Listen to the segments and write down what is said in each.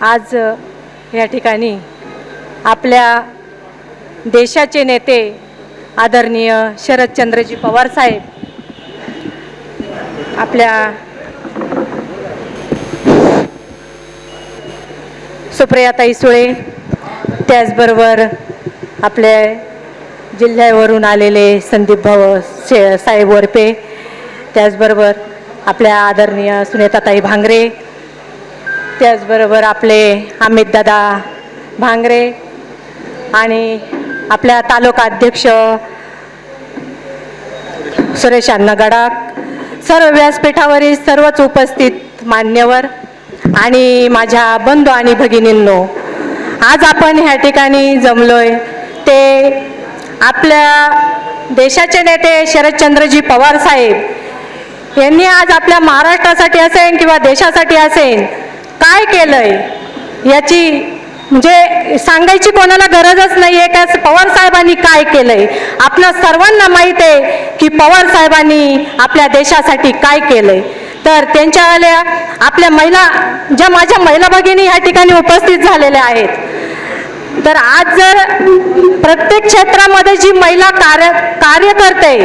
आज या ठिकाणी आपल्या देशाचे नेते आदरणीय शरदचंद्रजी पवार साहेब आपल्या सुप्रियाताई सुळे त्याचबरोबर आपले जिल्ह्यावरून आलेले संदीप भाऊ शे साहेब वरपे त्याचबरोबर आपल्या आदरणीय सुनेताताई भांगरे त्याचबरोबर आपले अमितदादा भांगरे आणि आपल्या तालुका अध्यक्ष सुरेश अण्णा गडाख सर्व व्यासपीठावरील सर्वच उपस्थित मान्यवर आणि माझ्या बंधू आणि भगिनींनो आज आपण ह्या ठिकाणी जमलोय. ते आपल्या देशाचे नेते शरदचंद्रजी पवार साहेब यांनी आज आपल्या महाराष्ट्रासाठी असेल किंवा देशासाठी असेल काय केलंय? याची म्हणजे सांगायची कोणाला गरजच नाही आहे का? पवार साहेबांनी काय केलंय? आपल्या सर्वांना माहीत आहे की पवार साहेबांनी आपल्या देशासाठी काय केलंय. तर त्यांच्यावाल्या आपल्या महिला ज्या माझ्या महिला भगिनी ह्या ठिकाणी उपस्थित झालेल्या आहेत. तर आज जर प्रत्येक क्षेत्रामध्ये जी महिला कार्य कार्य करते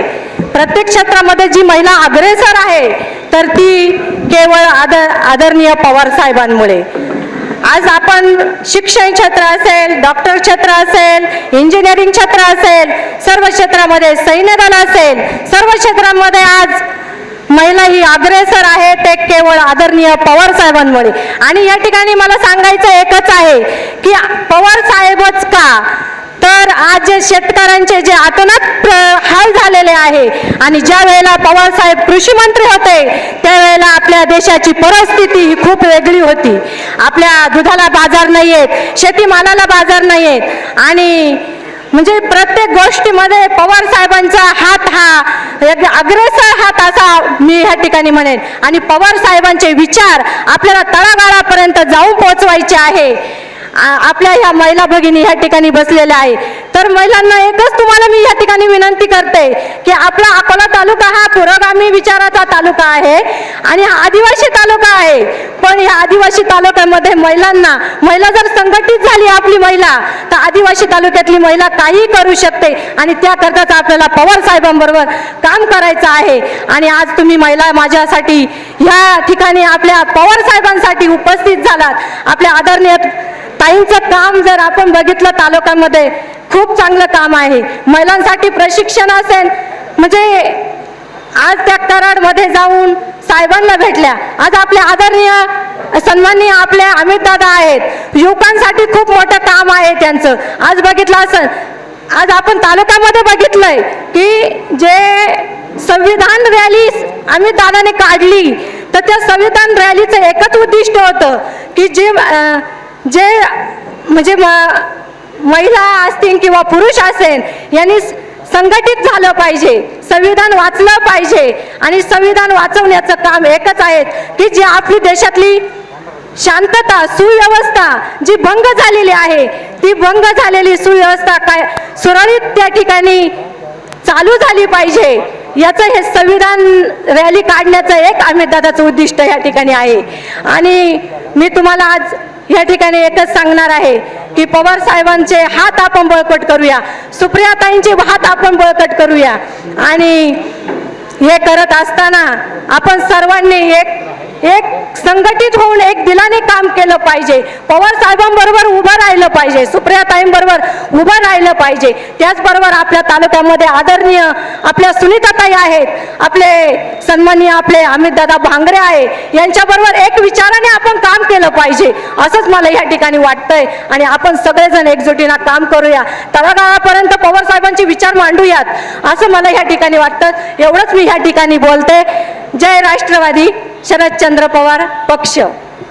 प्रत्येक क्षेत्रामध्ये जी महिला अग्रेसर आहे तर ती केवळ आदर आदरणीय पवार साहेबांमुळे. आज आपण शिक्षण क्षेत्र असेल डॉक्टर क्षेत्र असेल इंजिनिअरिंग क्षेत्र असेल सर्व क्षेत्रामध्ये सैन्य दल असेल सर्व क्षेत्रामध्ये आज महिला ही अग्रेसर आहे ते केवळ आदरणीय पवार साहेबांमुळे. आणि या ठिकाणी मला सांगायचं एकच आहे की पवार साहेबच का आज जे शेतकऱ्यांचे जे अतोनात हाल झालेले आहे आणि ज्या वेळेला पवार साहेब कृषी मंत्री होते त्यावेळेला आपल्या देशाची परिस्थिती ही खूप वेगळी होती. आपल्या दुधाला बाजार नाही आहेत शेतीमालाला बाजार नाही आहेत आणि म्हणजे प्रत्येक गोष्टीमध्ये पवार साहेबांचा हात हा एक अग्रेसर हात असा मी ह्या ठिकाणी म्हणेन. आणि पवार साहेबांचे विचार आपल्याला तळागाळापर्यंत जाऊन पोहोचवायचे आहे. आपल्या ह्या महिला भगिनी ह्या ठिकाणी बसलेल्या आहे. तर महिलांना एकच तुम्हाला मी या ठिकाणी विनंती करते की आपला अकोला तालुका हा पुरोगामी विचाराचा तालुका आहे आणि हा आदिवासी तालुका आहे. पण या आदिवासी तालुक्यामध्ये महिलांना महिला जर संघटित झाली आपली महिला तर आदिवासी तालुक्यातली महिला काही करू शकते आणि त्याकरताच आपल्याला पवार साहेबांबरोबर काम करायचं आहे. आणि आज तुम्ही महिला माझ्यासाठी ह्या ठिकाणी आपल्या पवार साहेबांसाठी उपस्थित झालात. आपल्या आदरणीय ताईंचं काम जर आपण बघितलं तालुक्यामध्ये खूप चांगलं काम आहे. महिलांसाठी प्रशिक्षण असेल म्हणजे आज त्या कराडमध्ये जाऊन साहेबांना भेटल्या. आज आपले आदरणीय सन्माननीय आपले अमित दादा आहेत. युवकांसाठी खूप मोठं काम आहे त्यांचं. आज बघितलं असं आज आपण तालुक्यामध्ये बघितलंय की जे संविधान रॅली अमित दादाने काढली तर त्या संविधान रॅलीचं एकच उद्दिष्ट होतं की जे जे म्हणजे म- महिला असतील किंवा पुरुष असेल यांनी संघटित झालं पाहिजे संविधान वाचलं पाहिजे. आणि संविधान वाचवण्याचं काम एकच आहे की जी आपली देशातली शांतता सुव्यवस्था जी भंग झालेली आहे ती भंग झालेली सुव्यवस्था काय सुरळीत त्या ठिकाणी चालू झाली पाहिजे. याचं हे संविधान रॅली काढण्याचं एक अमितदादाचं उद्दिष्ट या ठिकाणी आहे. आणि मी तुम्हाला आज या ठिकाणी एकच सांगणार आहे की पवार साहेबांचे हात आपण बळकट करूया. सुप्रियाताईंचे हात आपण बळकट करूया. आणि हे करत असताना आपण सर्वांनी एक एक संघटित होऊन एक दिलाने काम केलं पाहिजे. पवार साहेबांबरोबर उभं राहिलं पाहिजे. सुप्रिया ताईंबरोबर उभं राहिलं पाहिजे. त्याचबरोबर आपल्या तालुक्यामध्ये आदरणीय आपल्या सुनीताताई आहेत आपले सन्माननीय आपले अमितदादा भांगरे आहे यांच्याबरोबर एक विचाराने आपण काम केलं पाहिजे. असंच मला या ठिकाणी वाटतंय आणि आपण सगळेजण एकजुटीनं काम करूया. तळागाळापर्यंत पवार विचार मांडूयात. असं मला या ठिकाणी वाटतं. एवढंच मी ह्या ठिकाणी बोलते. जय राष्ट्रवादी शरदचंद्र पवार पक्ष.